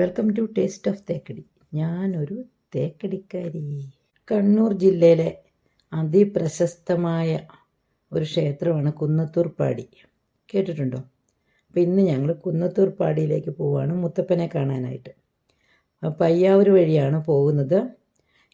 Welcome to taste of Thekkady. ഞാനൊരു തേക്കടിക്കാരി. കണ്ണൂർ ജില്ലയിലെ അതിപ്രശസ്തമായ ഒരു ക്ഷേത്രമാണ് കുന്നത്തൂർപ്പാടി. കേട്ടിട്ടുണ്ടോ? അപ്പോൾ ഇന്ന് ഞങ്ങൾ കുന്നത്തൂർപ്പാടിയിലേക്ക് പോവുകയാണ് മുത്തപ്പനെ കാണാനായിട്ട്. പയ്യാവൂർ വഴിയാണ് പോകുന്നത്.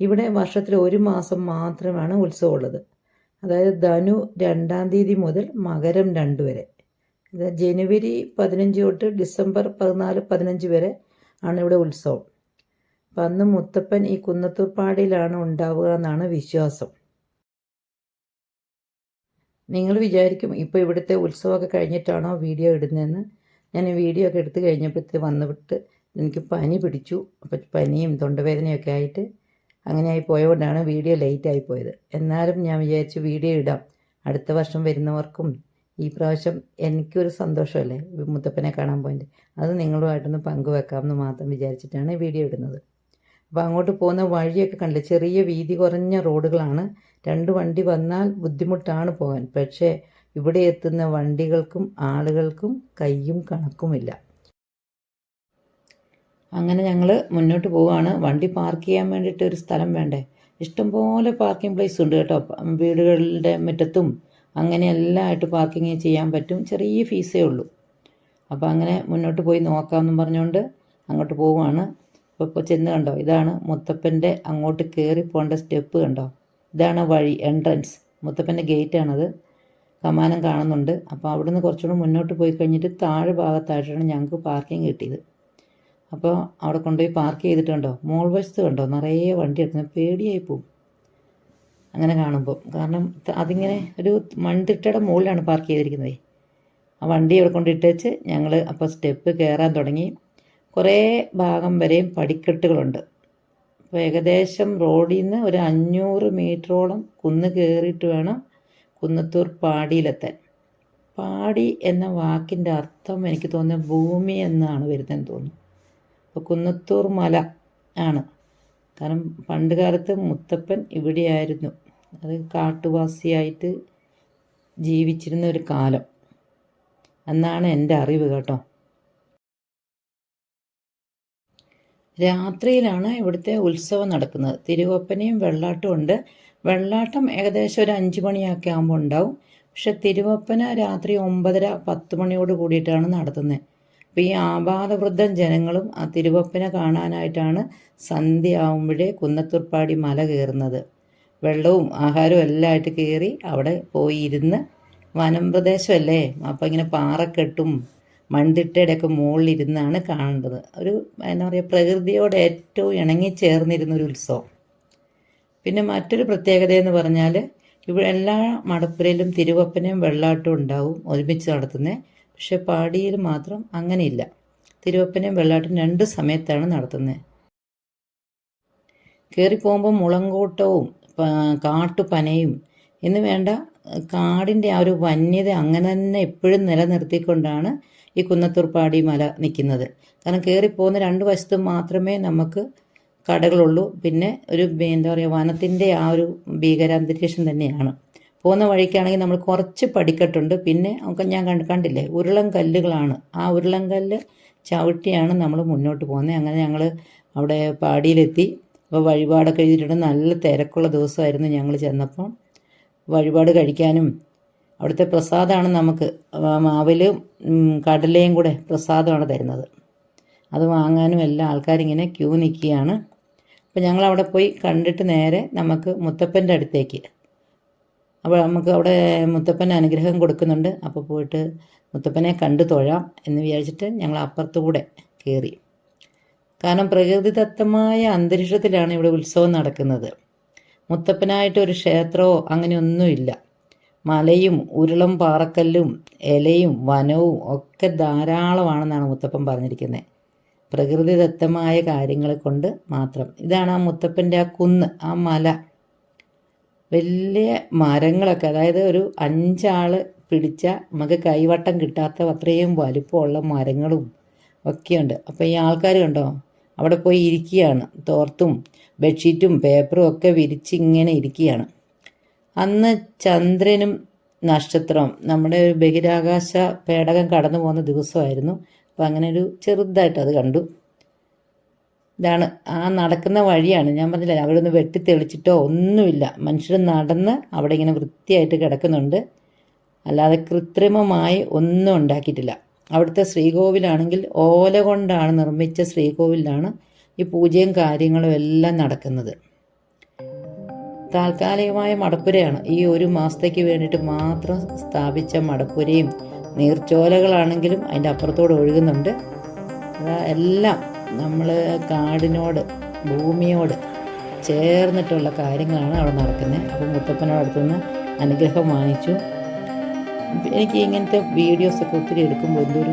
ഇവിടെ വർഷത്തിൽ ഒരു മാസം മാത്രമാണ് ഉത്സവം ഉള്ളത് അതായത് ധനു രണ്ടാം തീയതി മുതൽ മകരം രണ്ട് വരെ. ജനുവരി പതിനഞ്ച് തൊട്ട് ഡിസംബർ പതിനാല് പതിനഞ്ച് വരെ ആണ് ഇവിടെ ഉത്സവം. അപ്പം അന്ന് മുത്തപ്പൻ ഈ കുന്നത്തൂർപ്പാടിയിലാണ് ഉണ്ടാവുക എന്നാണ് വിശ്വാസം. നിങ്ങൾ വിചാരിക്കും ഇപ്പോൾ ഇവിടുത്തെ ഉത്സവമൊക്കെ കഴിഞ്ഞിട്ടാണോ വീഡിയോ ഇടുന്നതെന്ന്. ഞാൻ വീഡിയോ ഒക്കെ എടുത്തു കഴിഞ്ഞപ്പോഴത്തേ വന്നിട്ട് എനിക്ക് പനി പിടിച്ചു. അപ്പം പനിയും തൊണ്ടവേദനയൊക്കെ ആയിട്ട് അങ്ങനെ ആയി പോയതുകൊണ്ടാണ് വീഡിയോ ലേറ്റ് ആയി പോയത്. എന്നാലും ഞാൻ വിചാരിച്ചു വീഡിയോ ഇടാം. അടുത്ത വർഷം വരുന്നവർക്കും ഈ പ്രാവശ്യം എനിക്കൊരു സന്തോഷമല്ലേ? മുത്തപ്പനെ കാണാൻ പോയിട്ട്. അത് നിങ്ങളുമായിട്ടൊന്ന് പങ്കുവെക്കാമെന്ന് മാത്രം വിചാരിച്ചിട്ടാണ് വീഡിയോ ഇടുന്നത്. അപ്പോൾ അങ്ങോട്ട് പോകുന്ന വഴിയൊക്കെ കണ്ടില്ല? ചെറിയ വീതി കുറഞ്ഞ റോഡുകളാണ്. രണ്ട് വണ്ടി വന്നാൽ ബുദ്ധിമുട്ടാണ് പോകാൻ. പക്ഷേ ഇവിടെ എത്തുന്ന വണ്ടികൾക്കും ആളുകൾക്കും കയ്യും കണക്കുമില്ല. അങ്ങനെ ഞങ്ങൾ മുന്നോട്ട് പോവുകയാണ്. വണ്ടി പാർക്ക് ചെയ്യാൻ വേണ്ടിയിട്ട് ഒരു സ്ഥലം വേണ്ടേ? ഇഷ്ടംപോലെ പാർക്കിംഗ് പ്ലേസ് ഉണ്ട് കേട്ടോ. വീടുകളുടെ മുറ്റത്തും അങ്ങനെ എല്ലാമായിട്ട് പാർക്കിങ് ചെയ്യാൻ പറ്റും. ചെറിയ ഫീസേ ഉള്ളൂ. അപ്പോൾ അങ്ങനെ മുന്നോട്ട് പോയി നോക്കാമെന്നും പറഞ്ഞുകൊണ്ട് അങ്ങോട്ട് പോവുകയാണ്. അപ്പോൾ ഇപ്പോൾ ചെന്ന് കണ്ടോ? ഇതാണ് മുത്തപ്പന്റെ അങ്ങോട്ട് കയറി പോകേണ്ട സ്റ്റെപ്പ് കണ്ടോ? ഇതാണ് വഴി എൻട്രൻസ് മുത്തപ്പന്റെ ഗേറ്റാണത് കമാനം കാണുന്നുണ്ട്. അപ്പോൾ അവിടുന്ന് കുറച്ചുകൂടെ മുന്നോട്ട് പോയി കഴിഞ്ഞിട്ട് താഴെ ഭാഗത്തായിട്ടാണ് ഞങ്ങൾക്ക് പാർക്കിംഗ് കിട്ടിയത്. അപ്പോൾ അവിടെ കൊണ്ടുപോയി പാർക്ക് ചെയ്തിട്ടുണ്ടോ മോൾ വശത്ത് കണ്ടോ? നിറയെ വണ്ടി എടുക്കുന്നത് പേടിയായി പോകും അങ്ങനെ കാണുമ്പോൾ കാരണം അതിങ്ങനെ ഒരു മൺതിട്ടയുടെ മുകളിലാണ് പാർക്ക് ചെയ്തിരിക്കുന്നത്. ആ വണ്ടി അവിടെ കൊണ്ടിട്ടേച്ച് ഞങ്ങൾ അപ്പോൾ സ്റ്റെപ്പ് കയറാൻ തുടങ്ങി. കുറേ ഭാഗം വരെയും പടിക്കെട്ടുകളുണ്ട്. അപ്പോൾ ഏകദേശം റോഡിൽ നിന്ന് ഒരു അഞ്ഞൂറ് മീറ്ററോളം കുന്ന് കയറിയിട്ട് വേണം കുന്നത്തൂർ പാടിയിലെത്താൻ. പാടി എന്ന വാക്കിന്റെ അർത്ഥം എനിക്ക് തോന്നുന്നത് ഭൂമി എന്നാണ് വരുന്നതെന്ന് തോന്നുന്നു. അപ്പോൾ കുന്നത്തൂർ മല ആണ്. കാരണം പണ്ട് കാലത്ത് മുത്തപ്പൻ ഇവിടെയായിരുന്നു. അത് കാട്ടുവാസിയായിട്ട് ജീവിച്ചിരുന്ന ഒരു കാലം. എന്നാണ് എന്റെ അറിവ് കേട്ടോ. രാത്രിയിലാണ് ഇവിടുത്തെ ഉത്സവം നടക്കുന്നത്. തിരുവപ്പനയും വെള്ളാട്ടവും ഉണ്ട്. വെള്ളാട്ടം ഏകദേശം ഒരു അഞ്ച് മണിയൊക്കെ ആകുമ്പോൾ ഉണ്ടാവും. പക്ഷെ തിരുവപ്പന രാത്രി ഒമ്പതര പത്ത് മണിയോട് കൂടിയിട്ടാണ് നടത്തുന്നത്. അപ്പോൾ ഈ ആപാതവൃദ്ധം ജനങ്ങളും ആ തിരുവപ്പന കാണാനായിട്ടാണ് സന്ധ്യ ആവുമ്പോഴേ കുന്നത്തൂർപ്പാടി മല കയറുന്നത്. വെള്ളവും ആഹാരവും എല്ലാം ആയിട്ട് കയറി അവിടെ പോയി ഇരുന്ന് വനം പ്രദേശമല്ലേ? അപ്പോൾ ഇങ്ങനെ പാറക്കെട്ടും മൺതിട്ടയുടെ ഒക്കെ മുകളിലിരുന്നാണ് കാണേണ്ടത് ഒരു എന്താ പറയുക പ്രകൃതിയോട് ഏറ്റവും ഇണങ്ങിച്ചേർന്നിരുന്ന ഒരു ഉത്സവം. പിന്നെ മറ്റൊരു പ്രത്യേകത എന്ന് പറഞ്ഞാൽ ഇവിടെ എല്ലാ മടപ്പുരയിലും തിരുവപ്പനയും വെള്ളാട്ടവും ഉണ്ടാവും ഒരുമിച്ച് നടത്തുന്നത് പക്ഷെ പാടിയിൽ മാത്രം അങ്ങനെയില്ല. തിരുവപ്പനയും വെള്ളാട്ടും രണ്ട് സമയത്താണ് നടത്തുന്നത്. കയറി പോകുമ്പോൾ മുളങ്കൂട്ടവും കാട്ടുപനയും എന്ന് വേണ്ട കാടിന്റെ ആ ഒരു വന്യത അങ്ങനെ തന്നെ എപ്പോഴും നിലനിർത്തിക്കൊണ്ടാണ് ഈ കുന്നത്തൂർപ്പാടി മല നിൽക്കുന്നത്. കാരണം കയറിപ്പോകുന്ന രണ്ട് വശത്തും മാത്രമേ നമുക്ക് കടകളുള്ളൂ. പിന്നെ ഒരു എന്താ പറയുക വനത്തിന്റെ ആ ഒരു ഭീകരാന്തരീക്ഷം തന്നെയാണ്. പോകുന്ന വഴിക്കാണെങ്കിൽ നമ്മൾ കുറച്ച് പടിക്കെട്ടുണ്ട്. പിന്നെ ഒക്കെ ഞാൻ കണ്ട് കണ്ടില്ലേ ഉരുളം കല്ലുകളാണ്. ആ ഉരുളം കല്ല് ചവിട്ടിയാണ് നമ്മൾ മുന്നോട്ട് പോകുന്നത്. അങ്ങനെ ഞങ്ങൾ അവിടെ പാടിയിലെത്തി. അപ്പോൾ വഴിപാടൊക്കെ എഴുതിയിട്ടുണ്ട്. നല്ല തിരക്കുള്ള ദിവസമായിരുന്നു ഞങ്ങൾ ചെന്നപ്പോൾ വഴിപാട് കഴിക്കാനും അവിടുത്തെ പ്രസാദമാണ് നമുക്ക്. മാവിലും കടലയും കൂടെ പ്രസാദമാണ് തരുന്നത്. അത് വാങ്ങാനും എല്ലാ ആൾക്കാരിങ്ങനെ ക്യൂ നിൽക്കുകയാണ് അപ്പോൾ ഞങ്ങൾ അവിടെ പോയി കണ്ടിട്ട് നേരെ നമുക്ക് മുത്തപ്പന്റെ അടുത്തേക്ക്. അപ്പോൾ നമുക്ക് അവിടെ മുത്തപ്പൻ അനുഗ്രഹം കൊടുക്കുന്നുണ്ട്. അപ്പോൾ പോയിട്ട് മുത്തപ്പനെ കണ്ടു തൊഴാം എന്ന് വിചാരിച്ചിട്ട് ഞങ്ങൾ അപ്പുറത്തുകൂടെ കയറി കാരണം പ്രകൃതിദത്തമായ അന്തരീക്ഷത്തിലാണ് ഇവിടെ ഉത്സവം നടക്കുന്നത്. മുത്തപ്പനായിട്ട് ഒരു ക്ഷേത്രമോ അങ്ങനെയൊന്നുമില്ല. മലയും ഉരുളം പാറക്കല്ലും ഇലയും വനവും ഒക്കെ ധാരാളമാണെന്നാണ് മുത്തപ്പൻ പറഞ്ഞിരിക്കുന്നത് പ്രകൃതിദത്തമായ കാര്യങ്ങളെ കൊണ്ട് മാത്രം. ഇതാണ് ആ മുത്തപ്പന്റെ ആ കുന്ന് ആ മല. വലിയ മരങ്ങളൊക്കെ അതായത് ഒരു അഞ്ചാൾ പിടിച്ച നമുക്ക് കൈവട്ടം കിട്ടാത്ത അത്രയും വലിപ്പമുള്ള മരങ്ങളും ഒക്കെയുണ്ട്. അപ്പോൾ ഈ ആൾക്കാർ കണ്ടോ അവിടെ പോയി ഇരിക്കുകയാണ്. തോർത്തും ബെഡ്ഷീറ്റും പേപ്പറും ഒക്കെ വിരിച്ച് ഇങ്ങനെ ഇരിക്കുകയാണ്. അന്ന് ചന്ദ്രനും നക്ഷത്രം നമ്മുടെ ഒരു ബഹിരാകാശ പേടകം കടന്നു പോകുന്ന ദിവസമായിരുന്നു. അപ്പം അങ്ങനെ ഒരു ചെറുതായിട്ട് അത് കണ്ടു. ഇതാണ് ആ നടക്കുന്ന വഴിയാണ്. ഞാൻ പറഞ്ഞില്ല അവിടെ ഒന്ന് വെട്ടി തെളിച്ചിട്ടോ ഒന്നുമില്ല. മനുഷ്യർ നടന്ന് അവിടെ ഇങ്ങനെ വൃത്തിയായിട്ട് കിടക്കുന്നുണ്ട്. അല്ലാതെ കൃത്രിമമായി ഒന്നും ഉണ്ടാക്കിയിട്ടില്ല. അവിടുത്തെ ശ്രീകോവിലാണെങ്കിൽ ഓല കൊണ്ടാണ് നിർമ്മിച്ച ശ്രീകോവിലാണ് ഈ പൂജയും കാര്യങ്ങളും എല്ലാം നടക്കുന്നത്. താൽക്കാലികമായ മടപ്പുരയാണ്. ഈ ഒരു മാസത്തേക്ക് വേണ്ടിയിട്ട് മാത്രം സ്ഥാപിച്ച മടപ്പുരയും നീർച്ചോലകളാണെങ്കിലും അതിന്റെ അപ്പുറത്തോട് ഒഴുകുന്നുണ്ട്. എല്ലാം നമ്മൾ കാടിനോട് ഭൂമിയോട് ചേർന്നിട്ടുള്ള കാര്യങ്ങളാണ് അവിടെ നടക്കുന്നത്. അപ്പം മുത്തപ്പനോടടുത്തുനിന്ന് അനുഗ്രഹം വാങ്ങിച്ചു. എനിക്ക് ഇങ്ങനത്തെ വീഡിയോസൊക്കെ ഒത്തിരി എടുക്കുമ്പോൾ എന്തൊരു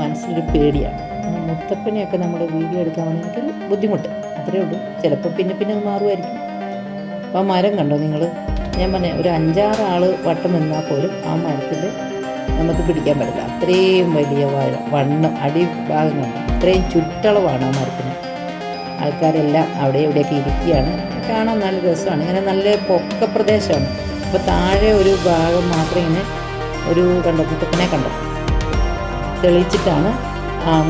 മനസ്സിലൊരു പേടിയാണ്. മുത്തപ്പനെയൊക്കെ നമ്മൾ വീഡിയോ എനിക്കൊരു ബുദ്ധിമുട്ട്. അത്രേ ഉള്ളൂ. ചിലപ്പോൾ പിന്നെ പിന്നെ അത് മാറുമായിരിക്കും. അപ്പോൾ ആ മരം കണ്ടോ നിങ്ങൾ ഞാൻ പറഞ്ഞ ഒരു അഞ്ചാറ് ആൾ വട്ടം നിന്നാൽ പോലും ആ മരത്തിൽ നമുക്ക് പിടിക്കാൻ പറ്റില്ല. അത്രയും വലിയ വാഴ വണ്ണം അടിഭാഗം കണ്ടോ അത്രയും ചുറ്റളവാണ് ആ മരത്തിന്. ആൾക്കാരെല്ലാം അവിടെ ഇവിടെയൊക്കെ ഇരിക്കുകയാണ്. കാണാൻ നല്ല രസമാണ്. ഇങ്ങനെ നല്ല പൊക്ക പ്രദേശമാണ്. അപ്പോൾ താഴെ ഒരു ഭാഗം മാത്രം ഇങ്ങനെ ഒരു കണ്ടോ മുത്തപ്പനെ കണ്ടോ. തെളിയിച്ചിട്ടാണ്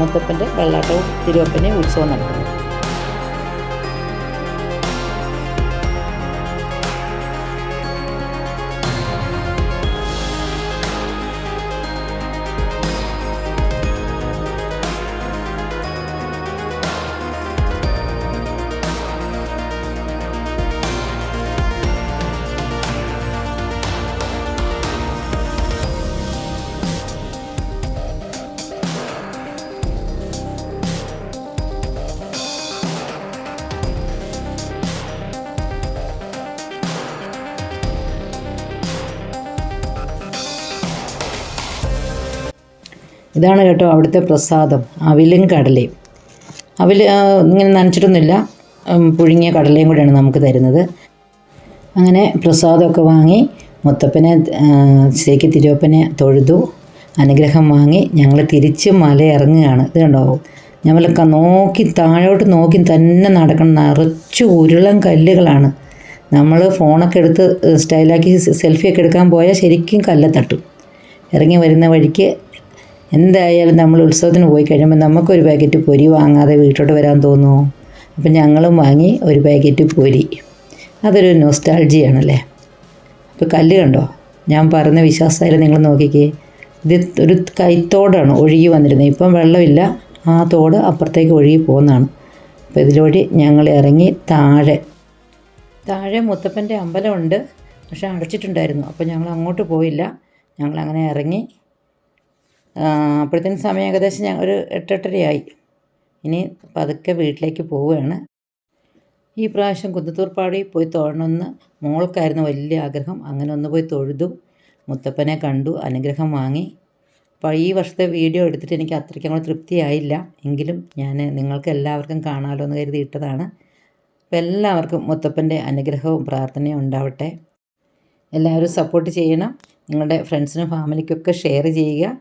മുത്തപ്പന്റെ വെള്ളാട്ടവും തിരുവപ്പനെയും ഉത്സവം നടക്കുന്നത്. ഇതാണ് കേട്ടോ അവിടുത്തെ പ്രസാദം. അവിലും കടലയും. അവിൽ ഇങ്ങനെ നനച്ചിട്ടൊന്നുമില്ല. പുഴുങ്ങിയ കടലയും കൂടെയാണ് നമുക്ക് തരുന്നത്. അങ്ങനെ പ്രസാദമൊക്കെ വാങ്ങി മുത്തപ്പനെ ശരിക്ക് തിരുവപ്പനെ തൊഴുതു. അനുഗ്രഹം വാങ്ങി ഞങ്ങൾ തിരിച്ച് മല ഇറങ്ങുകയാണ് ഇത് കണ്ടോ? ഞങ്ങളൊക്കെ നോക്കി താഴോട്ട് നോക്കി തന്നെ നടക്കണം. നിറച്ച് ഉരുളം കല്ലുകളാണ്. നമ്മൾ ഫോണൊക്കെ എടുത്ത് സ്റ്റൈലാക്കി സെൽഫിയൊക്കെ എടുക്കാൻ പോയാൽ ശരിക്കും കല്ലെ തട്ടും ഇറങ്ങി വരുന്ന വഴിക്ക് എന്തായാലും നമ്മൾ ഉത്സവത്തിന് പോയി കഴിയുമ്പോൾ നമുക്കൊരു പാക്കറ്റ് പൊരി വാങ്ങാതെ വീട്ടിലോട്ട് വരാൻ തോന്നുമോ അപ്പം ഞങ്ങളും വാങ്ങി ഒരു പാക്കറ്റ് പൊരി. അതൊരു നൊസ്റ്റാൾജിയാണല്ലേ അപ്പോൾ കല്ല് കണ്ടോ? ഞാൻ പറഞ്ഞ വിശ്വാസമായാലും നിങ്ങൾ നോക്കിക്കേ. ഇത് ഒരു കൈത്തോടാണ് ഒഴുകി വന്നിരുന്നത്. ഇപ്പം വെള്ളമില്ല. ആ തോട് അപ്പുറത്തേക്ക് ഒഴുകി പോകുന്നതാണ്. അപ്പോൾ ഇതിലൂടെ ഞങ്ങൾ ഇറങ്ങി താഴെ. താഴെ മുത്തപ്പന്റെ അമ്പലമുണ്ട്. പക്ഷെ അടച്ചിട്ടുണ്ടായിരുന്നു. അപ്പോൾ ഞങ്ങൾ അങ്ങോട്ട് പോയില്ല. ഞങ്ങൾ അങ്ങനെ ഇറങ്ങി അപ്പോഴത്തേനും സമയം ഏകദേശം ഞങ്ങൾ ഒരു എട്ടെട്ടരയായി. ഇനി പതുക്കെ വീട്ടിലേക്ക് പോവുകയാണ്. ഈ പ്രാവശ്യം കുന്നത്തൂർപ്പാടി പോയി തൊഴണമെന്ന് മോൾക്കായിരുന്നു വലിയ ആഗ്രഹം. അങ്ങനെ ഒന്ന് പോയി തൊഴുതു മുത്തപ്പനെ കണ്ടു അനുഗ്രഹം വാങ്ങി. അപ്പോൾ ഈ വർഷത്തെ വീഡിയോ എടുത്തിട്ട് എനിക്ക് അത്രയ്ക്കും കൂടെ തൃപ്തിയായില്ല. എങ്കിലും ഞാൻ നിങ്ങൾക്ക് എല്ലാവർക്കും കാണാമല്ലോ എന്ന് കരുതി ഇട്ടതാണ്. അപ്പോൾ എല്ലാവർക്കും മുത്തപ്പന്റെ അനുഗ്രഹവും പ്രാർത്ഥനയും ഉണ്ടാവട്ടെ. എല്ലാവരും സപ്പോർട്ട് ചെയ്യണം. നിങ്ങളുടെ ഫ്രണ്ട്സിനും ഫാമിലിക്കൊക്കെ ഷെയർ ചെയ്യുക.